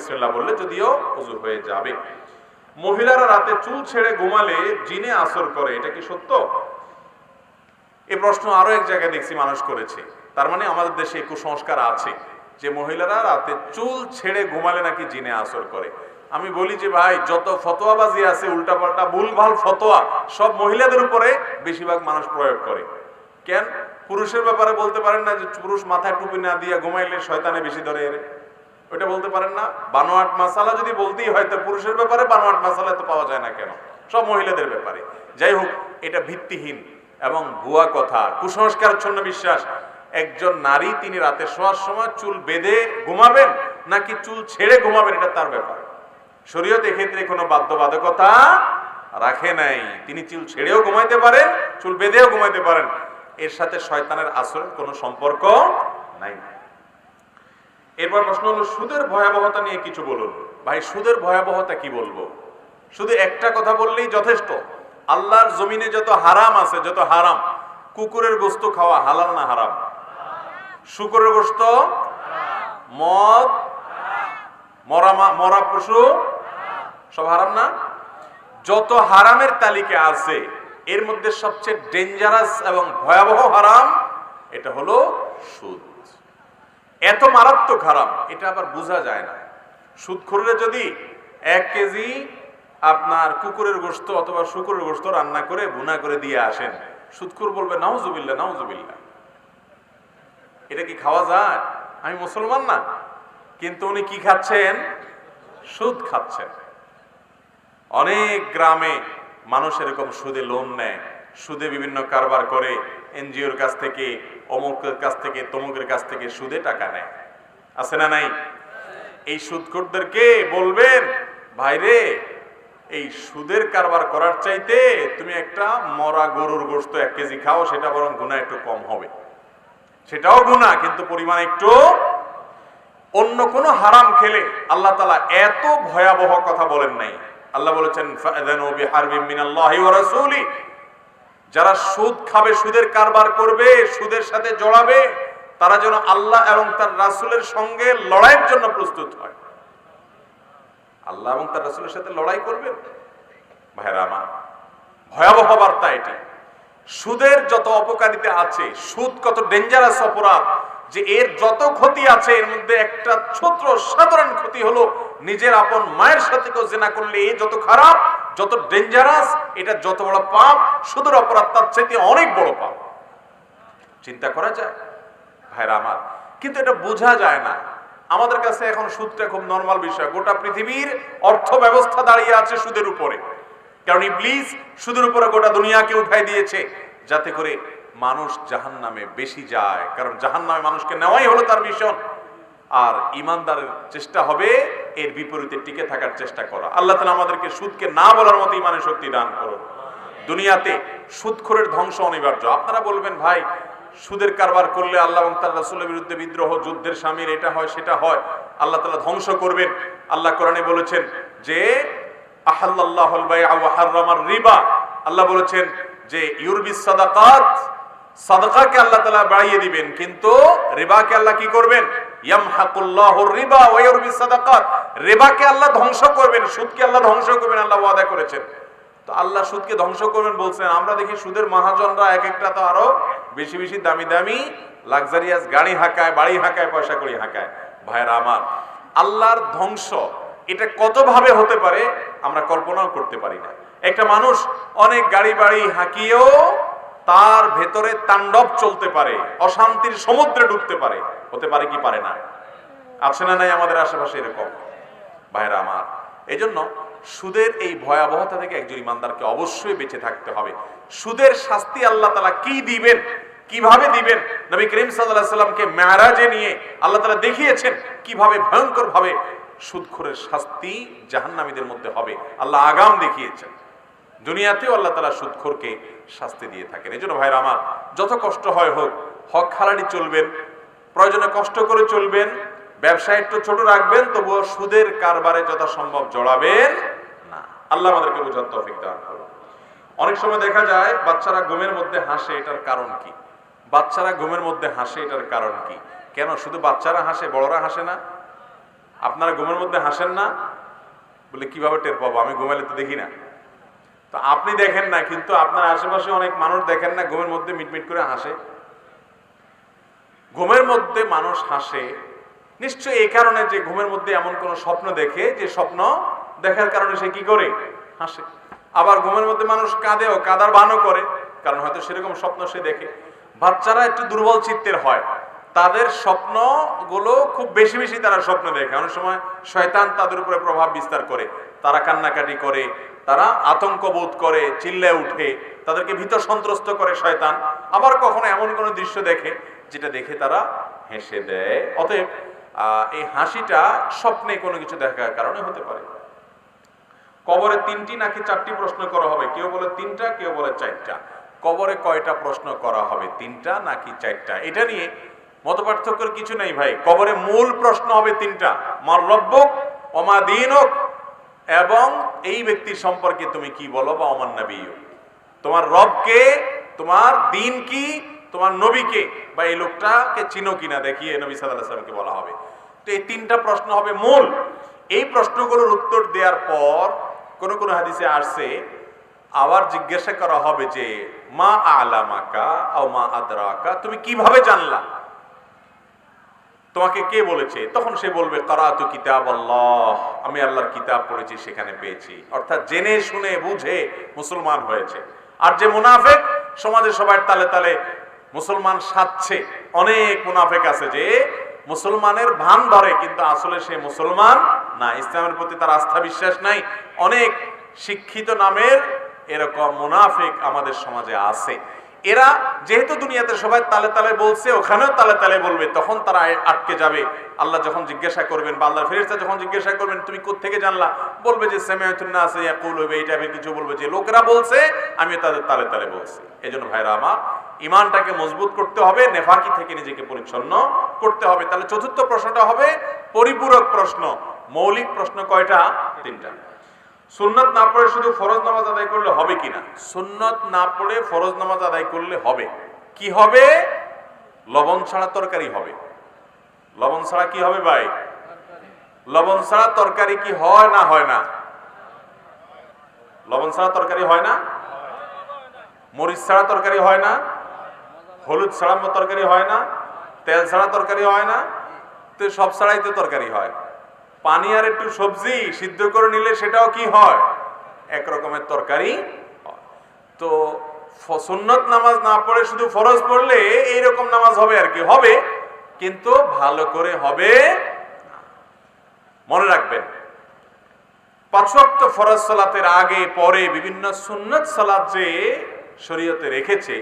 বিসমিল্লাহ বললে যদিও উজু হয়ে যাবে। মহিলারা রাতে চুল ছেড়ে ঘুমালে জিনে আসর করে, এটা কি সত্য? এই প্রশ্ন আরও এক জায়গায় দেখছি মানুষ করেছে। তার মানে আমাদের দেশে কুসংস্কার আছে যে মহিলারা রাতে চুল ছেড়ে ঘুমালে নাকি জিনে আসর করে। আমি বলি যে ভাই, যত ফতোয়াবাজি আছে, উল্টাপাল্টা ভুলভাল ফতোয়া, সব মহিলাদের উপরে বেশিরভাগ মানুষ প্রয়োগ করে। কেন? পুরুষের ব্যাপারে বলতে পারেন না যে পুরুষ মাথায় টুপি না দিয়ে ঘুমাইলে শয়তানে বেশি ধরে এর ওইটা বলতে পারেন না। বানোয়াট মাসালা যদি বলতেই হয়, তো পুরুষের ব্যাপারে বানোয়াট মাসালা তো পাওয়া যায় না কেন? সব মহিলাদের ব্যাপারে। যাই হোক, এটা ভিত্তিহীন এবং ভুয়া কথা। কুসংস্কারচ্ছন্ন বিশ্বাস। একজন নারী, তিনি রাতে শোয়ার সময় চুল বেঁধে ঘুমাবেন, নাকি চুল ছেড়ে ঘুমাবেন, এটা তার ব্যাপার। শরীয়ত এক্ষেত্রে কোনো বাধ্যবাধকতা রাখে নাই। তিনি চুল ছেড়েও ঘুমাইতে পারেন, চুল বেঁধেও ঘুমাইতে পারেন। এর সাথে শয়তানের আসরের কোনো সম্পর্ক নাই। এরপর প্রশ্ন হলো, সুদের ভয়াবহতা নিয়ে কিছু বলুন। ভাই, সুদের ভয়াবহতা কি বলব? শুধু একটা কথা বললেই যথেষ্ট। আল্লাহর জমিনে যত হারাম আছে, যত হারাম, কুকুরের গোস্ত খাওয়া হালাল না হারাম? শুকুরের গোস্ত? মদ? মরা মরা পশু? সব হারাম না? যত হারামের তালিকা আছে, এর মধ্যে সবচেয়ে ডেঞ্জারাস এবং ভয়াবহ হারাম, এটা হলো সুদ। এত মারাত্মক হারাম, এটা আবার বোঝা যায় না। সুদ করলে যদি এক কেজি আপনার কুকুরের গোস্ত অথবা শুকুরের গোস্ত রান্না করে, ভুনা করে দিয়ে আসেন সুদকুর বলবে নাউজুবিল্লা নাউজুবিল্লা এটা কি খাওয়া যায়? আমি মুসলমান না। কিন্তু উনি কি খাচ্ছেন? সুদ খাচ্ছেন। অনেক গ্রামে মানুষ এরকম সুদে লোন নেয়। সুদে বিভিন্ন কারবার করে এনজিওর কাছ থেকে, অমুকের কাছ থেকে, তমুকের কাছ থেকে সুদে টাকা নেয়। আছে না নাই? এই সুদখোরদেরকে বলবেন ভাইরে এই সুদের কারবার করার চাইতে তুমি একটা মরা গরুর গোস্ত এক কেজি খাও, সেটা বরং গুণা একটু কম হবে। সেটাও গুণা কিন্তু পরিমাণ একটু অন্য কোন হারাম খেলে আল্লাহ তালা এত ভয়াবহ কথা বলেন নাই। আল্লাহ বলেছেন ফাআযানু বিহারবিন মিনাল্লাহি ওয়া রাসূলি যারা সুদ খাবে, সুদের কারবার করবে, সুদের সাথে জড়াবে, তারা যেন আল্লাহ এবং তার রাসূলের সঙ্গে লড়াইয়ের জন্য প্রস্তুত হয়। আল্লাহ এবং তার রাসূলের সাথে লড়াই করবেন? ভাইরা আমার, ভয়াবহ বার্তা এটি। সুদের যত অপকারিতা আছে, সুদ কত ডেঞ্জারাস অপরাধ, যে এর যত ক্ষতি আছে, এর মধ্যে একটা ছোট সাধারণ ক্ষতি হলো নিজের আপন মায়ের সাথে কেউ জেনা করলে এ যত খারাপ যত ডেঞ্জারাস এটা যত বড় পাপ, সুদের অপরাধ, তার চাইতে অনেক বড় পাপ। চিন্তা করা যায়। ভাইরা আমার, কিন্তু এটা বোঝা যায় না। আমাদের কাছে এখন সুদটা খুব নর্মাল বিষয়। গোটা পৃথিবীর অর্থ ব্যবস্থা দাঁড়িয়ে আছে সুদের উপরে। কারণ ইবলিস সুদের উপরে গোটা দুনিয়াকে উঠাই দিয়েছে, যাতে করে মানুষ জাহান নামে বেশি যায়। কারণ জাহান নামে মানুষকে নেওয়াই হলো তার মিশন আর ইমানদারের চেষ্টা হবে এর বিপরীতে টিকে থাকার চেষ্টা করা। আল্লাহ তালা আমাদেরকে সুদকে না বলার মতো ইমানের শক্তি দান করুন। দুনিয়াতে সুদখোরের ধ্বংস অনিবার্য। আপনারা বলবেন, ভাই, সুদের কারবার করলে আল্লাহ এবং তার রাসূলের বিরুদ্ধে বিদ্রোহ, যুদ্ধের স্বামীর এটা হয়, সেটা হয়। আল্লাহ তালা ধ্বংস করবেন। আল্লাহ কোরআনে বলেছেন যে হাররামার রিবা। আল্লাহ বলেছেন যে, ইউরবিস সাদাকাত। সাদাকাকে আল্লাহ তাআলা বাড়িয়ে দিবেন, কিন্তু রিবাকে আল্লাহ কি করবেন? আল্লাহ ধ্বংস করবেন আল্লাহ ধ্বংস করবেন, আল্লাহ ওয়াদা করেছেন। আল্লাহ সুদকে ধ্বংস করবেন বলছেন, আমরা দেখি সুদের মহাজনরা এক একটা তো আরও বেশি বেশি দামি দামি লাক্সারিয়াস গাড়ি হাঁকায়, বাড়ি হাঁকায়, পয়সা করি হাঁকায়। ভাইরা আমার, আল্লাহর ধ্বংস, এটা কতভাবে হতে পারে আমরা কল্পনাও করতে পারি না। একটা মানুষ অনেক গাড়ি বাড়ি হাঁকিয়েও তার ভেতরে তাণ্ডব চলতে পারে, অশান্তির সমুদ্রে ডুবতে পারে, হতে পারে কি পারে না? আছে না নাই আমাদের আশেপাশে এরকম? ভাইরা আমার এই জন্য সুদের এই ভয়াবহতা থেকে একজন ইমানদারকে অবশ্যই বেঁচে থাকতে হবে। সুদের শাস্তি আল্লাহ তালা কি দিবেন? কীভাবে দিবেন? নবী করিম সাল্লাহ সাল্লামকে মেয়ারাজে নিয়ে আল্লাহ তালা দেখিয়েছেন কীভাবে ভয়ঙ্কর ভাবে সুদখোরের শাস্তি জাহান্নামীদের মধ্যে হবে। আল্লাহ আগাম দেখিয়েছেন। দুনিয়াতেও আল্লাহ তালা সুদখোরকে শাস্তি দিয়ে থাকেন। এই জন্য ভাইরা আমার, যত কষ্ট হয় হোক, হক খালাড়ি চলবেন, প্রয়োজনে কষ্ট করে চলবেন, ব্যবসা একটু ছোট রাখবেন, তবুও সুদের কারবারে যথাসম্ভব জড়াবেন না। আল্লাহ আমাদেরকে বোঝার তৌফিক দান করুন। অনেক সময় দেখা যায়, বাচ্চারা ঘুমের মধ্যে হাসে, এটার কারণ কি? বাচ্চারা ঘুমের মধ্যে হাসে, এটার কারণ কি? কেন? শুধু বাচ্চারা হাসে, বড়রা হাসে না? আপনারা ঘুমের মধ্যে হাসেন না? বলে, কীভাবে টের পাবো? আমি ঘুমাইলে তো দেখি না। তো আপনি দেখেন না, কিন্তু আপনার আশেপাশে অনেক মানুষ দেখেন না, ঘুমের মধ্যে মিটমিট করে হাসে। ঘুমের মধ্যে মানুষ হাসে, নিশ্চয়ই এই কারণে যে ঘুমের মধ্যে এমন কোন স্বপ্ন দেখে, যে স্বপ্ন দেখার কারণে সে কি করে? হাসে। আবার ঘুমের মধ্যে মানুষ কাঁদেও, কাদার বানও করে, কারণ হয়তো সেরকম স্বপ্ন সে দেখে। বাচ্চারা একটু দুর্বল চিত্তের হয়। তাদের স্বপ্নগুলো খুব বেশি বেশি তারা স্বপ্ন দেখে। অনেক সময় শয়তান তাদের উপরে প্রভাব বিস্তার করে। তারা কান্নাকাটি করে তারা আতঙ্ক বোধ করে, চিল্লে উঠে, তাদেরকে ভীত সন্ত্রস্ত করে শয়তান। আবার কখনো এমন কোনো দৃশ্য দেখে যেটা দেখে তারা হেসে দেয়। অতএব এই হাসিটা স্বপ্নে কোনো কিছু দেখার কারণে হতে পারে। কবরে তিনটি নাকি চারটি প্রশ্ন করা হবে? কেউ বলে তিনটা, কেউ বলে চারটা। কবরে কয়টা প্রশ্ন করা হবে? তিনটা নাকি চারটা? এটা নিয়ে মত পার্থক্যের কিছু নেই ভাই। কবরে মূল প্রশ্ন হবে তিনটা। মার রব্বক অমা দিনক এবং এই ব্যক্তির সম্পর্কে তুমি কি বলো? বা অমান নবীয় তোমার রবকে, তোমার দিন কি তোমার নবীকে বা এই লোকটাকে চিনো কিনা দেখিয়ে নবী সাল্লাহ বলা হবে। তো এই তিনটা প্রশ্ন হবে মূল। এই প্রশ্নগুলোর উত্তর দেওয়ার পর কোন কোন হাদিসে আসছে, আবার জিজ্ঞাসা করা হবে যে, মা আলামাকা ও মা আদরাকা, তুমি কীভাবে জানলা? তোমাকে কে বলেছে? তখন সে বলবে, কারাতু কিতাব আল্লাহ আমি আল্লাহর কিতাব পড়েছি, সেখানে পেয়েছি। অর্থাৎ জেনে, শুনে, বুঝে মুসলমান হয়েছে। আর যে মুনাফেক সমাজে সবার তালে তালে মুসলমান সাচ্ছে অনেক মুনাফেক আছে যে মুসলমানের ভান ধরে, কিন্তু আসলে সে মুসলমান না। ইসলামের প্রতি তার আস্থা বিশ্বাস নাই। অনেক শিক্ষিত নামের এরকম মুনাফিক আমাদের সমাজে আছে। এরা যেহেতু দুনিয়াতে সবাই তালে তালে বলছে, ওখানেও তালে তালে বলবে, তখন তারা আটকে যাবে। আল্লাহ যখন জিজ্ঞাসা করবেন বা আল্লাহ ফেরেস্তা যখন জিজ্ঞাসা করবেন, তুমি কোত্থেকে জানলা? বলবে যে সেমিয়াতুন্না আছে হবে এই টাইপের কিছু বলবে। যে লোকেরা বলছে আমি তাদের তালে তালে বলছি। এই জন্য ভাইরা আমার ইমানটাকে মজবুত করতে হবে, নেফাকি থেকে নিজেকে পরিচ্ছন্ন করতে হবে। তাহলে চতুর্থ প্রশ্নটা হবে, পরিপূরক প্রশ্ন, মৌলিক প্রশ্ন কয়টা? তিনটা। সুন্নত না পড়ে শুধু ফরজ নামাজ আদায় করলে হবে কিনা সুন্নত না পড়ে ফরজ নামাজ আদায় করলে হবে। কি হবে? লবণ ছাড়া তরকারি হবে। লবণ ছাড়া কি হবে ভাই? লবণ ছাড়া তরকারি কি হয় না হয় না? লবণ ছাড়া তরকারি হয় না? মরিচ ছাড়া তরকারি হয় না? হলুদ ছাড়া তরকারি হয় না? তেল ছাড়া তরকারি হয় না? তো সব ছাড়াই তো তরকারি হয়। পানি আর একটু সবজি সিদ্ধ করে নিলে সেটাও কি হয়? এক রকমের তরকারি তো সুন্নত নামাজ না পড়ে শুধু ফরজ পড়লে এইরকম নামাজ হবে আর কি, হবে। কিন্তু ভালো করে হবে মনে রাখবেন, পাঁচ ওয়াক্ত ফরজ সালাতের আগে, পরে বিভিন্ন সুন্নত সালাত যে শরীয়তে রেখেছে,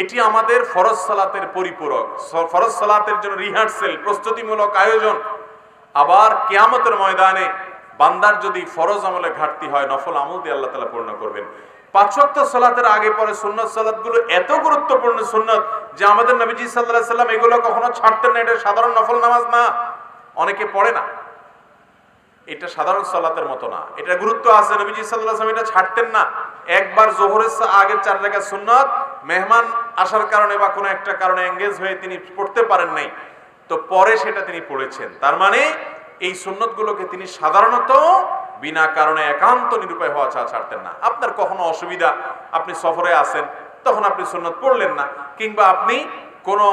এটি আমাদের ফরজ সালাতের পরিপূরক। ফরজ সালাতের জন্য রিহার্সেল, প্রস্তুতিমূলক আয়োজন আবার কেয়ামতের ময়দানে বান্দার যদি ফরজ আমলে ঘাটতি হয়, নফল আমল দিয়ে আল্লাহ তালা পূর্ণ করবেন। পাঁচ ওয়াক্ত সালাতের আগে পরে সুন্নত এত গুরুত্বপূর্ণ সুন্নত যে আমাদের নবীজি সাল্লাহ সাল্লাম এগুলো কখনো ছাড়তেন না, এটা সাধারণ নফল নামাজ না। অনেকে পড়ে না। এটা সাধারণ সালাতের মতো না। এটা গুরুত্ব আছে, নবীজি আলাইহি এটা ছাড়তেন না। একবার জোহরের আগের চার রাকাত সুন্নত, মেহমান আসার কারণে বা কোনো একটা কারণে এঙ্গেজ হয়ে তিনি পড়তে পারেন নাই। তো পরে সেটা তিনি পড়েছেন। তার মানে এই সুন্নতগুলোকে তিনি সাধারণত বিনা কারণে একান্ত নিরুপায় হওয়া ছাড়া ছাড়তেন না। আপনার কখনো অসুবিধা, আপনি সফরে আসেন তখন আপনি সুন্নত পড়লেন না, কিংবা আপনি কোনো,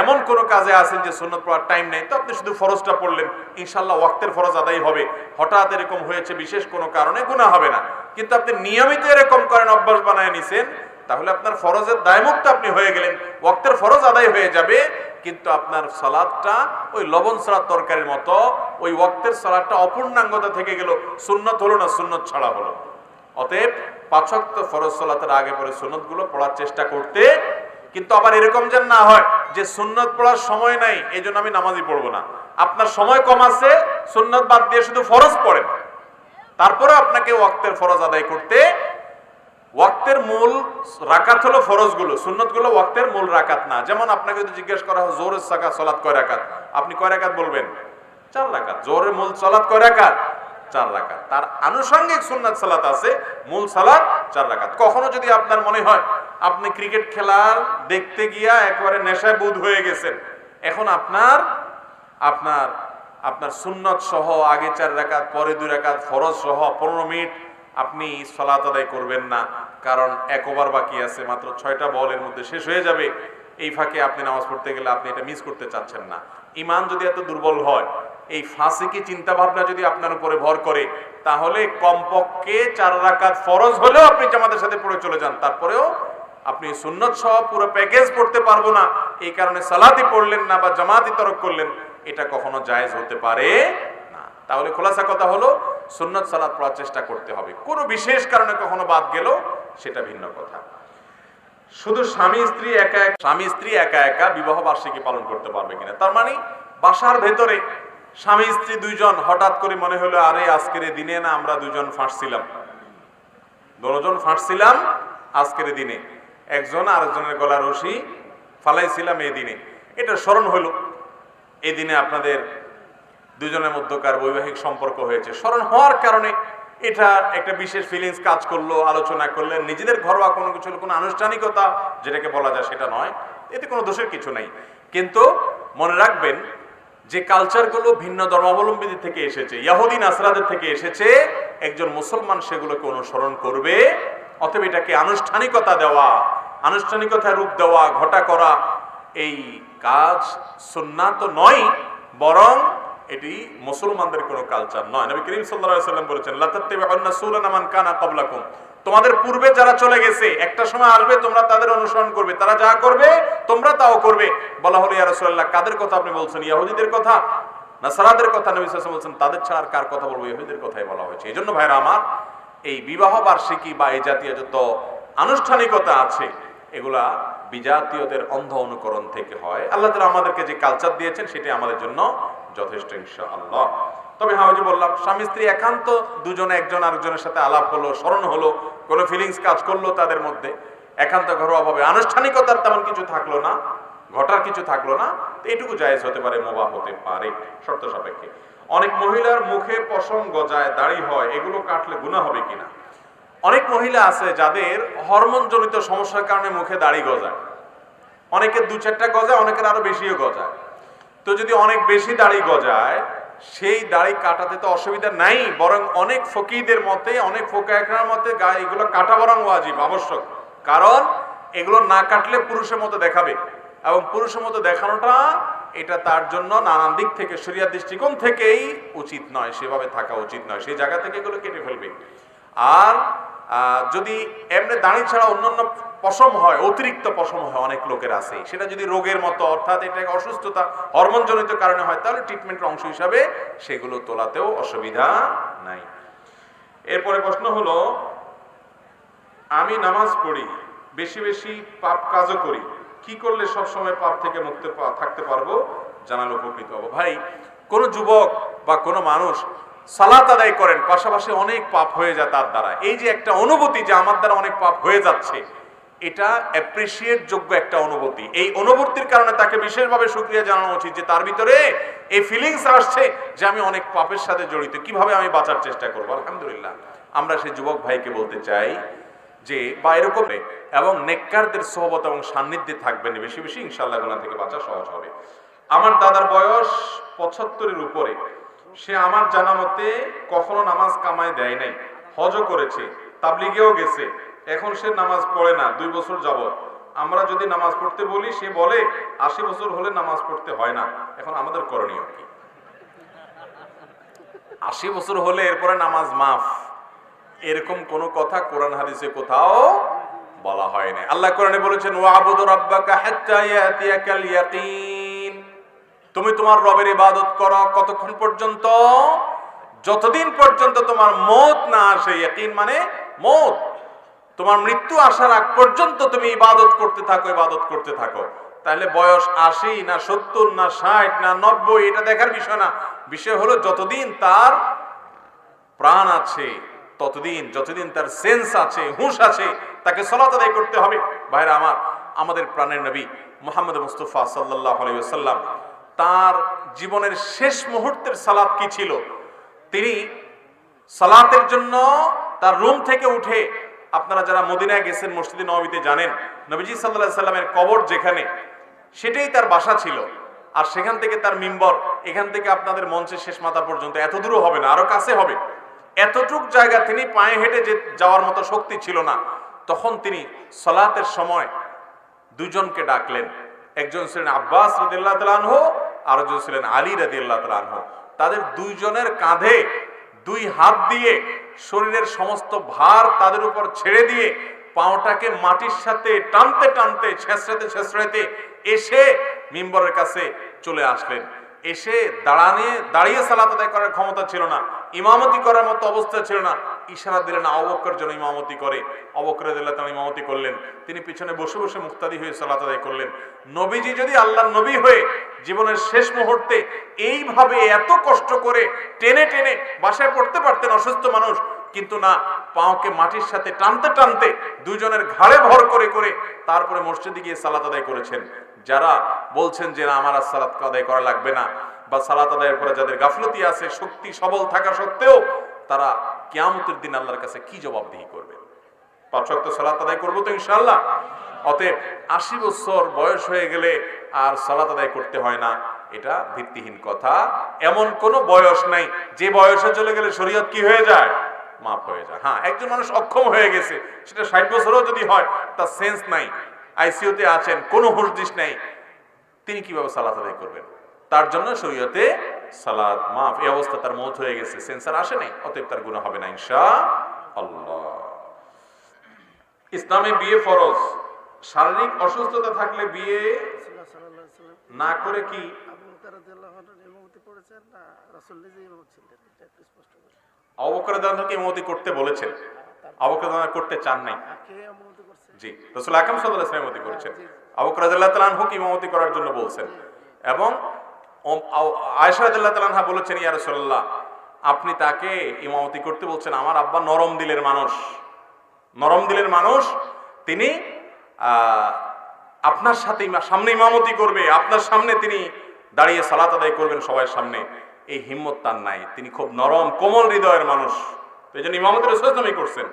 এমন কোনো কাজে আছেন যে সুন্নত পড়ার টাইম নেই, তো আপনি শুধু ফরজটা পড়লেন। ইনশাল্লাহ ওয়াক্তের ফরজ আদায় হবে। হঠাৎ এরকম হয়েছে বিশেষ কোনো কারণে গুণা হবে না। কিন্তু আপনি নিয়মিত এরকম করেন, অভ্যাস বানায় নিছেন তাহলে আপনার ফরজের দায়মুক্ত আপনি হয়ে গেলেন। ওয়াক্তের ফরজ আদায় হয়ে যাবে, কিন্তু আপনার সালাদটা ওই লবণ সালাদ তরকারির মতো, ওই ওয়াক্তের সালাদটা অপূর্ণাঙ্গতা থেকে গেল, সুন্নত হলো না সুন্নত ছাড়া হলো। অতএব পাঁচক্ত ফরজ সালাতের আগে পরে সুন্নতগুলো পড়ার চেষ্টা করতে, কিন্তু আবার এরকম যেন না হয় যে সুন্নত পড়ার সময় নাই এই জন্য আমি নামাজই পড়ব না। আপনার সময় কম আছে, সুন্নত বাদ দিয়ে শুধু ফরজ পড়েন। তারপরে আপনাকে ওয়াক্তের ফরজ আদায় করতে ওয়াক্তের মূল রাকাত হলো ফরজগুলো সুন্নতগুলো ওয়াক্তের মূল রাকাত না। যেমন আপনাকে যদি জিজ্ঞেস করা হয় জোরের সাকা সলাৎ কয় রাকাত? আপনি কয় রাকাত বলবেন? চার রাকাত। জোরের মূল সলাৎ কয় রাকাত? চার রাকাত। তার আনুষঙ্গিক সুন্নাত সালাত আছে, মূল সালাত চার রাকাত। কখনো যদি আপনার মনে হয়, আপনি ক্রিকেট খেলার দেখতে গিয়া একবারে নেশায় বুধ হয়ে গেছেন, এখন আপনার আপনার আপনার সুন্নত সহ আগে চার রাকাত, পরে দুই রাকাত ফরজ সহ পনেরো মিনিট আপনি সলাত আদায় করবেন না, কারণ এক ওভার বাকি আছে, মাত্র ছয়টা বলের মধ্যে শেষ হয়ে যাবে। এই ফাঁকে আপনি নামাজ পড়তে গেলে আপনি এটা মিস করতে চাচ্ছেন না। ইমান যদি এত দুর্বল হয়, এই ফাঁসিকি চিন্তা ভাবনা যদি আপনার উপরে ভর করে, তাহলে কমপক্ষে চার রাকাত ফরজ হলেও আপনি জামাতের সাথে পড়ে চলে যান। তারপরেও আপনি সুন্নত সহ পুরো প্যাকেজ পড়তে পারব না। এই কারণে সালাতি পড়লেন না বা জামাতি তরক করলেন, এটা কখনো জায়েজ হতে পারে না। তাহলে খোলাসা কথা হলো সুন্নত সালাত পড়ার চেষ্টা করতে হবে। কোনো বিশেষ কারণে কখনো বাদ গেল সেটা ভিন্ন কথা। শুধু স্বামী, স্ত্রী একা এক স্বামী, স্ত্রী একা একা বিবাহ বার্ষিকী পালন করতে পারবে কিনা? তার মানে বাসার ভেতরে স্বামী, স্ত্রী দুইজন হঠাৎ করে মনে হলো, আরে, আজকের দিনে না আমরা দুজন ফাঁসছিলাম। দুজন ফাঁসছিলাম আজকের দিনে। একজন আরেকজনের গলা রশি ফালাইছিলাম এই দিনে। এটা স্মরণ হলো। এই দিনে আপনাদের দুজনের মধ্যকার বৈবাহিক সম্পর্ক হয়েছে। স্মরণ হওয়ার কারণে এটা একটা বিশেষ ফিলিংস কাজ করল, আলোচনা করলেন। নিজেদের ঘরোয়া কোনো কিছু কোনো আনুষ্ঠানিকতা যেটাকে বলা যায় সেটা নয়। এতে কোনো দোষের কিছু নেই। কিন্তু মনে রাখবেন, যে কালচারগুলো ভিন্ন ধর্মাবলম্বীদের থেকে এসেছে, ইয়াহুদি আসরাদের থেকে এসেছে, একজন মুসলমান সেগুলোকে অনুসরণ করবে, অতএব এটাকে আনুষ্ঠানিকতা দেওয়া আনুষ্ঠানিকতা রূপ দেওয়া, ঘটা করা, এই কাজ সুন্নাত তো নয়, বরং এটি মুসলমানদের কোনো কালচার নয়। নবী করিম সাল্লাম বলেছেন ক্বাবলাকুম। তোমাদের পূর্বে যারা চলে গেছে, একটা সময় আসবে, তোমরা তাদের অনুসরণ করবে। তারা যা করবে, তোমরা তাও করবে। বলা হলো, ইয়া কাদের কথা আপনি বলছেন? ইহুদিদের কথা, নাসারাদের কথা নবী সাল্লাল্লাহু বলছেন, তাদের ছাড়া আর কার কথা বলব? ইহুদিদের কথাই বলা হয়েছে। এই জন্য ভাইরা আমার, এই বিবাহ বার্ষিকী বা এই জাতীয় যত আনুষ্ঠানিকতা আছে, এগুলা বিজাতীয়দের অন্ধ অনুকরণ থেকে হয়। আল্লাহ তালা আমাদেরকে যে কালচার দিয়েছেন সেটি আমাদের জন্য যথেষ্ট আল্লাহ তবে হ্যাঁ ওই যে বললাম, স্বামী স্ত্রী একান্ত, দুজনে একজন আরেকজনের সাথে আলাপ হলো, স্মরণ হলো, কোনো ফিলিংস কাজ করল তাদের মধ্যে। একান্ত ঘরোয়া ভাবে। আনুষ্ঠানিকতার তেমন কিছু থাকল না, ঘটার কিছু থাকল না, তো এটুকু জায়েজ হতে পারে, মোবা হতে পারে, শর্ত সাপেক্ষে। অনেক মহিলার মুখে পশম গজায় দাড়ি হয়, এগুলো কাটলে গুণা হবে কিনা? অনেক মহিলা আছে যাদের হরমোনজনিত সমস্যার কারণে মুখে দাড়ি গজায়। অনেকের দু চারটা গজায়, অনেকের আরও বেশিও গজায়। তো যদি অনেক বেশি দাড়ি গজায়, সেই দাড়ি কাটাতে তো অসুবিধা নাই, বরং অনেক ফকিদের মতে, অনেক ফোকায়খানার মতে গায়ে এগুলো কাটা বরং ওয়াজিব, আবশ্যক। কারণ এগুলো না কাটলে পুরুষের মতো দেখাবে। এবং পুরুষের মতো দেখানোটা, এটা তার জন্য নানান দিক থেকে শরিয়া দৃষ্টিকোণ থেকেই উচিত নয়, সেভাবে থাকা উচিত নয়, সেই জায়গা থেকে এগুলো কেটে ফেলবে। আর যদি এমনি দাঁড়ি ছাড়া অন্যান্য পশম হয়, অতিরিক্ত পশম হয়, অনেক লোকের আছে। সেটা যদি রোগের মতো, অর্থাৎ এটা অসুস্থতা, হরমোনজনিত কারণে হয়, তাহলে ট্রিটমেন্টের অংশ হিসাবে সেগুলো তোলাতেও অসুবিধা নাই। এরপরে প্রশ্ন হলো, আমি নামাজ পড়ি, বেশি বেশি পাপ কাজও করি, কি করলে সব সময় পাপ থেকে মুক্ত থাকতে পারব? জানালে উপকৃত হব। ভাই, কোন যুবক বা কোনো মানুষ সালাত আদায় করেন, পাশাপাশি অনেক পাপ হয়ে যায় তার দ্বারা। এই যে একটা অনুভূতি যে আমার দ্বারা অনেক পাপ হয়ে যাচ্ছে, এটা অ্যাপ্রিসিয়েট যোগ্য একটা অনুভূতি। এই অনুভূতির কারণে তাকে বিশেষভাবে সুক্রিয়া জানানো উচিত যে তার ভিতরে এই ফিলিংস আসছে যে আমি অনেক পাপের সাথে জড়িত। কীভাবে আমি বাঁচার চেষ্টা করব? আলহামদুলিল্লাহ। আমরা সেই যুবক ভাইকে বলতে চাই যে, বা এরকম এবং নেককারদের সহবত এবং সান্নিধ্যে থাকবেন বেশি বেশি ইনশাল্লাহ গুণা থেকে বাঁচা সহজ হবে। আমার দাদার বয়স পঁচাত্তরের উপরে। সে আমার জানা মতে কখনো নামাজ কামায় দেয় নাই। হজও করেছে, তাবলিগেও গেছে। এখন সে নামাজ পড়ে না, দুই বছর যাবত আমরা যদি নামাজ পড়তে বলি, সে বলে, আশি বছর হলে নামাজ পড়তে হয় না। এখন আমাদের করণীয় কি? আশি বছর হলে এরপরে নামাজ মাফ। এরকম কোন কথা কোরআন হাদিসে কোথাও বলা হয় না আল্লাহ কোরআনে বলেছেন ওয়াবুদু রাব্বাকা হাত্তা ইয়াতিয়াকাল ইয়াকিন। তুমি তোমার রবের ইবাদত করো কতক্ষণ পর্যন্ত? যতদিন পর্যন্ত তোমার মত না আসে, ইয়াকিন মানে মত। তোমার মৃত্যু আসার আগ পর্যন্ত তুমি ইবাদত করতে থাকো, ইবাদত করতে থাকো। তাহলে বয়স আশি না সত্তর না ষাট না নব্বই, এটা দেখার বিষয় না। বিষয় হলো যতদিন তার প্রাণ আছে, ততদিন, যতদিন তার সেন্স আছে, হুঁশ আছে, তাকে সলাত আদায় করতে হবে। ভাইরা আমার, আমাদের প্রাণের নবী মোহাম্মদ মুস্তফা সাল্লাহ আলাইসাল্লাম তার জীবনের শেষ মুহূর্তের সালাত কি ছিল? তিনি সালাতের জন্য তার রুম থেকে উঠে, আপনারা যারা মদিনায় গেছেন, মসজিদে নবীতে জানেন, নবীজি সাল্লাহ সাল্লামের কবর যেখানে, সেটাই তার বাসা ছিল। আর সেখান থেকে তার মিম্বর, এখান থেকে আপনাদের মঞ্চের শেষ মাথা পর্যন্ত। এত দূরও হবে না, আরও কাছে হবে। এতটুক জায়গা তিনি পায়ে হেঁটে যে যাওয়ার মতো শক্তি ছিল না। তখন তিনি সলাতের সময় দুজনকে ডাকলেন। একজন ছিলেন আব্বাস রদিল্লাহ তালানহ আর একজন ছিলেন আলী রদিল্লাহ তালানহ তাদের দুইজনের কাঁধে দুই হাত দিয়ে শরীরের সমস্ত ভার তাদের উপর ছেড়ে দিয়ে পাওটাকে মাটির সাথে টানতে টানতে, ছেঁচড়াতে ছেঁচড়াতে এসে মিম্বরের কাছে চলে আসলেন। এসে দাঁড়ানে, দাঁড়িয়ে সালাত আদায় করার ক্ষমতা ছিল না, ইমামতি করার মতো অবস্থা ছিল না। ইশারা দিলেন অবকর জন্য ইমামতি করে। অবকরে দিল্লাহ তারা ইমামতি করলেন। তিনি পিছনে বসে বসে মুক্তাদি হয়ে সালাত আদায় করলেন। নবীজি যদি আল্লাহ নবী হয়ে জীবনের শেষ মুহূর্তে এইভাবে এত কষ্ট করে টেনে টেনে বাসায় পড়তে পারতেন অসুস্থ মানুষ, কিন্তু না, পাওকে মাটির সাথে টানতে টানতে দুজনের ঘাড়ে ভর করে করে তারপরে মসজিদে গিয়ে সালাত আদায় করেছেন। যারা বলছেন যে না, আমার আর সালাত আদায় করা লাগবে না, বা সালাত আদায়ের পরে যাদের গাফলতি আছে, শক্তি সবল থাকা সত্ত্বেও তারা কিয়ামতের দিন আল্লাহর কাছে কি জবাবদিহি করবে? পাঁচ ওয়াক্ত সালাত আদায় করব তো ইনশাল্লাহ অতএব আশি বছর বয়স হয়ে গেলে আর সালাত আদায় করতে হয় না। এটা ভিত্তিহীন কথা। এমন কোন বয়স নাই, যে বয়সে চলে গেলে শরীয়ত কি হয়ে যায়? মাফ হয়ে যায়। হ্যাঁ একজন মানুষ অক্ষম হয়ে গেছে, সেটা ষাট বছরও যদি হয়, তার সেন্স নাই, আইসিইউতে আছেন, কোনো হুঁশদিস নাই, তিনি কীভাবে সালাত আদায় করবেন? তার জন্য শরীয়তে সালাত, মাফ, এই অবস্থা তার মৌত হয়ে গেছে। সেন্সার আসে নাই, অতএব তার গুণ হবে না, ইনশা আল্লাহ। ইসলামে বিয়ে ফরজ। শারীরিক অসুস্থতা থাকলে বিয়ে না করে কি? এবং আয়েশা রাদিয়াল্লাহু বলেছেন, ইয়া রাসূলুল্লাহ, আপনি তাকে ইমামতি করতে বলছেন, আমার আব্বা নরম দিলের মানুষ। নরম দিলের মানুষ, তিনি আপনার সাথে সামনে ইমামতি করবে, আপনার সামনে তিনি দাঁড়িয়ে সালাত আদায় করবেন সবার সামনে। এই হিম্মত তার নাই। তিনি খুব নরম, কোমল হৃদয়ের মানুষ। এই জন্য ইমামতি রসুলামই করছেন।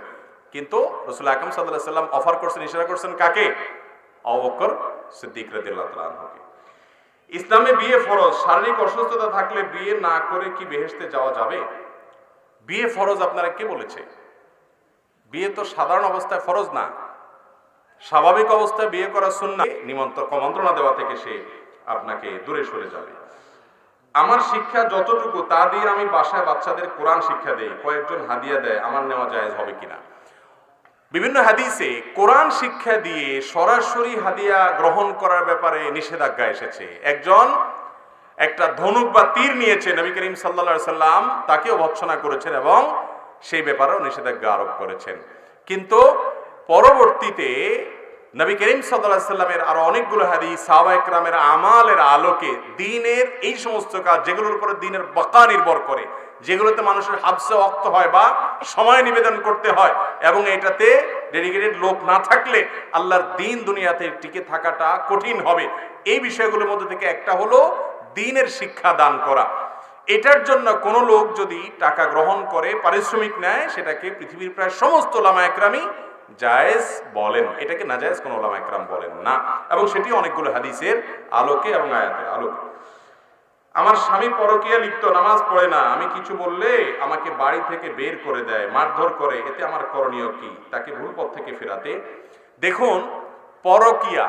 কিন্তু রসুল আকরম সাল্লাহ অফার করছেন, ইশারা করছেন কাকে? অবকর সিদ্দিক রাদিয়াল্লাহু তাআলা আনহুকে। ইসলামে বিয়ে ফরজ, শারীরিক অসুস্থতা থাকলে বিয়ে না করে কি বেহেশতে যাওয়া যাবে? বিয়ে ফরজ আপনারা কে বলেছে? বিয়ে তো সাধারণ অবস্থায় ফরজ না। স্বাভাবিক অবস্থায় বিয়ে করা সুন্না নিমন্ত্রণ মন্ত্রণা দেওয়া থেকে সে আপনাকে দূরে সরে যাবে। আমার শিক্ষা যতটুকু, তা দিয়ে আমি বাসায় বাচ্চাদের কোরআন শিক্ষা দেই। কয়েকজন হাদিয়া দেয়, আমার নেওয়া জায়েজ হবে কিনা? বিভিন্ন হাদিসে কোরআন শিক্ষা দিয়ে সরাসরি হাদিয়া গ্রহণ করার ব্যাপারে নিষেধাজ্ঞা এসেছে। একজন একটা ধনুক বা তীর নিয়েছে নবী করিম সাল্লা সাল্লাম, তাকেও ভৎসনা করেছেন এবং সেই ব্যাপারেও নিষেধাজ্ঞা আরোপ করেছেন। কিন্তু পরবর্তীতে নবী করিম সাল্লাহ সাল্লামের আরও অনেকগুলো হাদিস, সাহবা একরামের আমালের আলোকে দিনের এই সমস্ত কাজ, যেগুলোর উপরে দিনের বাঁকা নির্ভর করে যেগুলোতে মানুষের হাবসে অক্ত হয় বা সময় নিবেদন করতে হয় এবং এটাতে ডেডিকেটেড লোক না থাকলে আল্লাহর দিন দুনিয়াতে টিকে থাকাটা কঠিন হবে। এই বিষয়গুলোর মধ্যে থেকে একটা হলো দিনের শিক্ষা দান করা। এটার জন্য কোনো লোক যদি টাকা গ্রহণ করে, পারিশ্রমিক নেয়, সেটাকে পৃথিবীর প্রায় সমস্ত লামা একরামই জায়েজ বলেন। এটাকে না জায়েজ কোনো লামা একরাম বলেন না। এবং সেটি অনেকগুলো হাদিসের আলোকে এবং আয়াতের আলোকে। আমার স্বামী পরকীয়া লিপ্ত, নামাজ পড়ে না, আমি কিছু বললে আমাকে বাড়ি থেকে বের করে দেয়, মারধর করে, এতে আমার করণীয় কি? তাকে ভুল পথ থেকে ফেরাতে। দেখুন, পরকীয়া,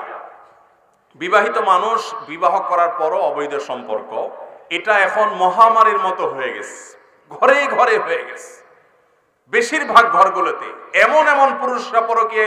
বিবাহিত মানুষ বিবাহ করার পরও অবৈধ সম্পর্ক, এটা এখন মহামারীর মতো হয়ে গেছে, ঘরে ঘরে হয়ে গেছে। বেশিরভাগ ঘরগুলোতে এমন এমন পুরুষরা পরকীয়া